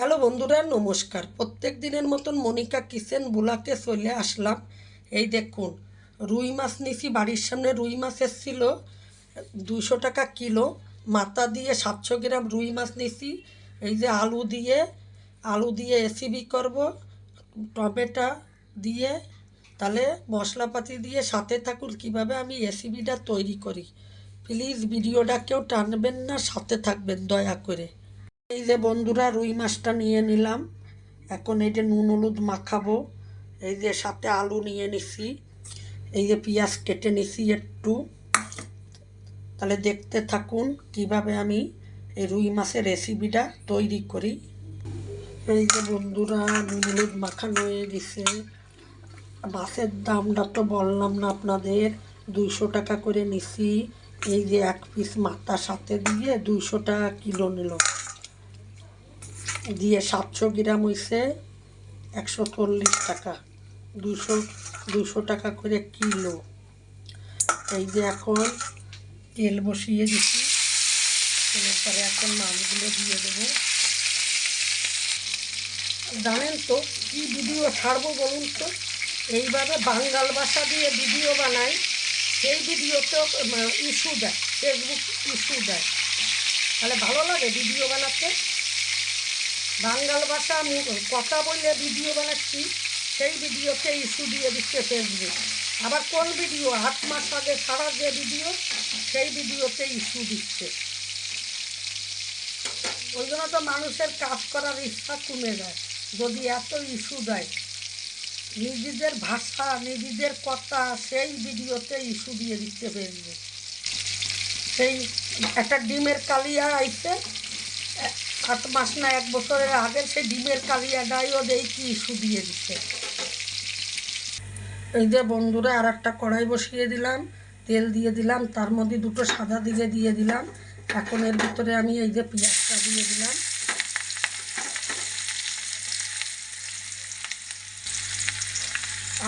Hello বন্ধুরা, নমস্কার। প্রত্যেক দিনের মতন মনিকা কিচেন বুলাকে চলে আসলাম। এই দেখুন, রুই মাছ নিছি, বাড়ির সামনে রুই মাছ এসেছিল দুশো টাকা কিলো। মাথা দিয়ে সাতশো গ্রাম রুই মাছ নিছি, এই যে আলু দিয়ে আলু দিয়ে এসিবি করব, টমেটো দিয়ে, তাহলে মশলাপাতি দিয়ে সাথে থাকুন, কীভাবে আমি এসিবিটা তৈরি করি। প্লিজ ভিডিওটা কেউ টানবেন না, সাথে থাকবেন, দয়া করে। এই যে বন্ধুরা, রুই মাছটা নিয়ে নিলাম। এখন এই যে নুন হলুদ মাখাবো। এই যে সাথে আলু নিয়ে নিছি। এই যে পেঁয়াজ কেটে নিছি একটু। তাহলে দেখতে থাকুন কীভাবে আমি এই রুই মাছের রেসিপিটা তৈরি করি। এই যে বন্ধুরা, নুন হলুদ মাখানো হয়ে গেছে। মাছের দামটা তো বললাম না আপনাদের। দুইশো টাকা করে নিছি। এই যে এক পিস মাথার সাথে দিয়ে দুইশো টাকা কিলো নিল। দিয়ে সাতশো গ্রাম হইছে একশো চল্লিশ টাকা, দুশো দুশো টাকা করে কিলো। এই যে এখন তেল বসিয়ে দিচ্ছি তেলের পরে এখন মাছগুলো দিয়ে দেবো। জানেন তো কী ভিডিও ছাড়বো বলুন তো? এইভাবে বাঙ্গাল ভাষা দিয়ে ভিডিও বানাই, সেই ভিডিওতেও ইস্যু দেয় ফেসবুক ইস্যু দেয়। তাহলে ভালো লাগে ভিডিও বানাতে? বাঙ্গাল ভাষা কথা বললে ভিডিও বানাচ্ছি, সেই ভিডিওতে ইস্যু দিয়ে দিচ্ছে ফেসবুক আবার কোন ভিডিও আট মাস আগে ছাড়া যে ভিডিও সেই ভিডিওতে ইস্যু দিচ্ছে। ওই জন্য তো মানুষের কাজ করার ইচ্ছা কমে যায়, যদি এত ইস্যু দেয়। নিজেদের ভাষা, নিজেদের কথা, সেই ভিডিওতে ইস্যু দিয়ে দিচ্ছে ফেসবুক সেই একটা ডিমের কালিয়া আইছে আট মাস না এক বছরের আগে সেই ডিমের কালিয়াটাইও দেই কি ইস্যু দিয়ে দিচ্ছে এই যে বন্ধুরা আর একটা কড়াই বসিয়ে দিলাম, তেল দিয়ে দিলাম, তার মধ্যে দুটো সাদা দিকে দিয়ে দিলাম। এখন এর ভিতরে আমি এই যে পেঁয়াজটা দিয়ে দিলাম।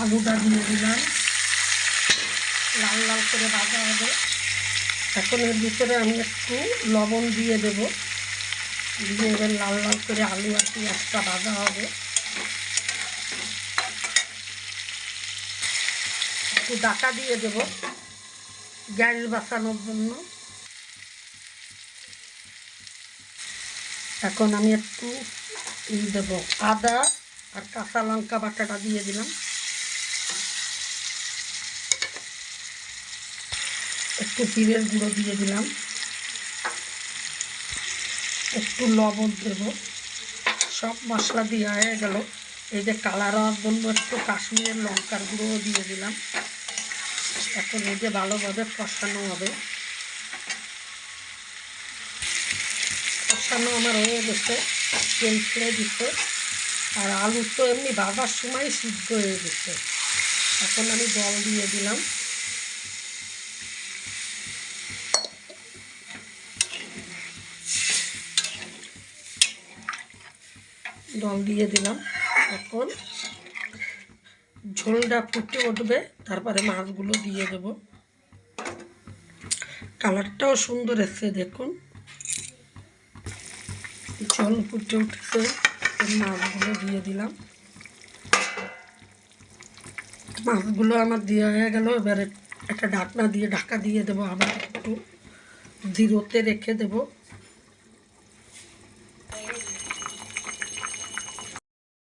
আলুটা দিয়ে দিলাম। লাল লাল করে ভাজা হবে। এখন এর ভিতরে আমি একটু লবণ দিয়ে দেব। দিয়ে এবার লাল লাল করে আলু আর পেঁয়াজটা ভাজা হবে। একটু ডাকা দিয়ে দেব গ্যাস বাঁচানোর জন্য। এখন আমি একটু ই দেব, আদা আর কাঁচা লঙ্কা বাটাটা দিয়ে দিলাম। একটু জিরের গুঁড়ো দিয়ে দিলাম। একটু লবণ দেব। সব মশলা দেওয়া হয়ে গেল। এই যে কালার হওয়ার জন্য একটু কাশ্মীরের লঙ্কার গুঁড়োও দিয়ে দিলাম। এখন এই যে ভালোভাবে কষানো হবে। কষানো আমার হয়ে গেছে, তেল ছেড়ে দিচ্ছে আর আলু তো এমনি ভাবার সময় সিদ্ধ হয়ে গেছে। এখন আমি জল দিয়ে দিলাম। জল দিয়ে দিলাম। এখন ঝোলটা ফুটে উঠবে, তারপরে মাছগুলো দিয়ে দেব। কালারটাও সুন্দর এসছে, দেখুন। জল ফুটে উঠেছে মাছগুলো দিয়ে দিলাম। মাছগুলো আমার দেওয়া হয়ে গেল, এবারে একটা ঢাকনা দিয়ে ঢাকা দিয়ে দেবো আবার একটু। জিরোতে রেখে দেবো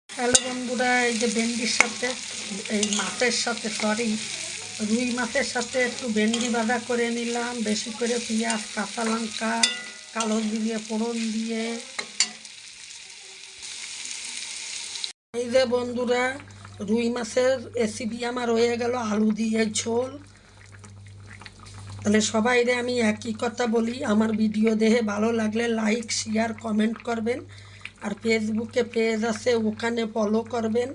হ্যালো বন্ধুরা এই যে ভেন্ডির সাথে, এই মাছের সাথে সরি রুই মাছের সাথে একটু ভেন্ডি বাঁধা করে নিলাম। বেশি করে পেঁয়াজ, কাঁচা লঙ্কা, কালো দিয়ে ফোড়ন দিয়ে। এই যে বন্ধুরা, রুই মাছের রেসিপি আমার হয়ে গেল আলু দিয়ে ঝোল। তাহলে সবাইরে আমি একই কথা বলি, আমার ভিডিও দেখে ভালো লাগলে লাইক শেয়ার কমেন্ট করবেন। আর ফেসবুকে পেজ আছে, ওখানে ফলো করবেন।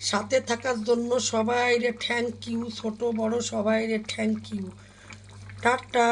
সাথে থাকার জন্য সবাই রে থ্যাংক ইউ ছোট বড় সবাইরে থ্যাংক ইউ টাটা।